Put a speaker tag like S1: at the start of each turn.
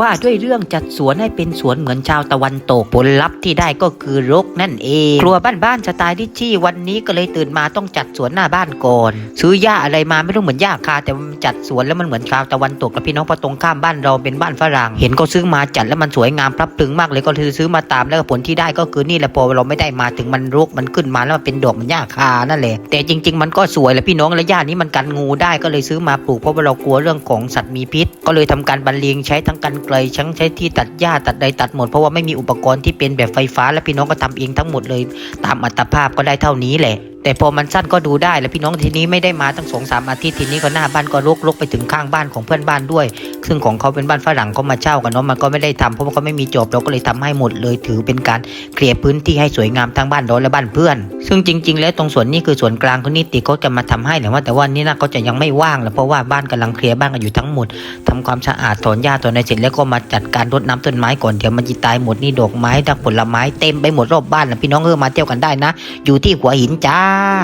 S1: ว่าด้วยเรื่องจัดสวนให้เป็นสวนเหมือนชาวตะวันตกผลลัพธ์ที่ได้ก็คือรกนั่นเอง ครัวบ้านๆสไตล์ดิชี่วันนี้ก็เลยตื่นมาต้องจัดสวนหน้าบ้านก่อน ซื้อหญ้าอะไรมาไม่รู้เหมือนหญ้าคาแต่มันจัดสวนแล้วมันเหมือนชาวตะวันตกกับพี่น้องพอตรงข้ามบ้านเราเป็นบ้านฝรั่ง เห็นก็ซื้อมาจัดแล้วมันสวยงามพลับพลึงมากเลยก็คือซื้อมาตามแล้วผลที่ได้ก็คือนี่แหละพอเราไม่ได้มาถึงมันรกมันขึ้นมาแล้วมันเป็นดอกเหมันหญ้าคานั่นแหละแต่จริง ๆ มันก็สวยแหละพี่น้องและหญ้านี้มันกันงูได้ก็เลยซื้อมาปลูกเพราะว่าเรากลัวเรื่องของสัตว์มีพิษ ก็เลยทำการบรรเลงใช้ทั้งกันไกลชั้งใช้ที่ตัดหญ้าตัดใดตัดหมด เพราะว่าไม่มีอุปกรณ์ที่เป็นแบบไฟฟ้าและพี่น้องก็ทำเองทั้งหมดเลย ตามอัตภาพก็ได้เท่านี้แหละแต่พอมันสั้นก็ดูได้แล้วพี่น้องทีนี้ไม่ได้มาตั้งสองสามอาทิตย์ทีนี้ก็หน้าบ้านก็รกรกไปถึงข้างบ้านของเพื่อนบ้านด้วย ซึ่งของเขาเป็นบ้านฝรั่งเขามาเช่ากันเนาะมันก็ไม่ได้ทำเพราะว่าเขาไม่มีจบเราก็เลยทำให้หมดเลยถือเป็นการเคลียร์พื้นที่ให้สวยงามทั้งบ้านเราและบ้านเพื่อน ซึ่งจริง ๆ แล้วตรงส่วนนี้คือส่วนกลางเขานิติเขาจะมาทำให้แต่ว่าแต่ว่านี่นะเขาจะยังไม่ว่างแล้วเพราะว่าบ้านกำลังเคลียร์บ้านกันอยู่ทั้งหมดทำความสะอาดถอนหญ้าถอนอะไรเสร็จแล้วก็มาจัดการรดน้ำต้นไม้ก่อนเดี๋ยวมันจะตายหมดนี่ดอกไม้ดักผลไม้เต็มไปหมดรอบบ้านนะพี่น้องเออมาเที่ยวกันได้นะ อยู่ที่หัวหินจ้าค่ะ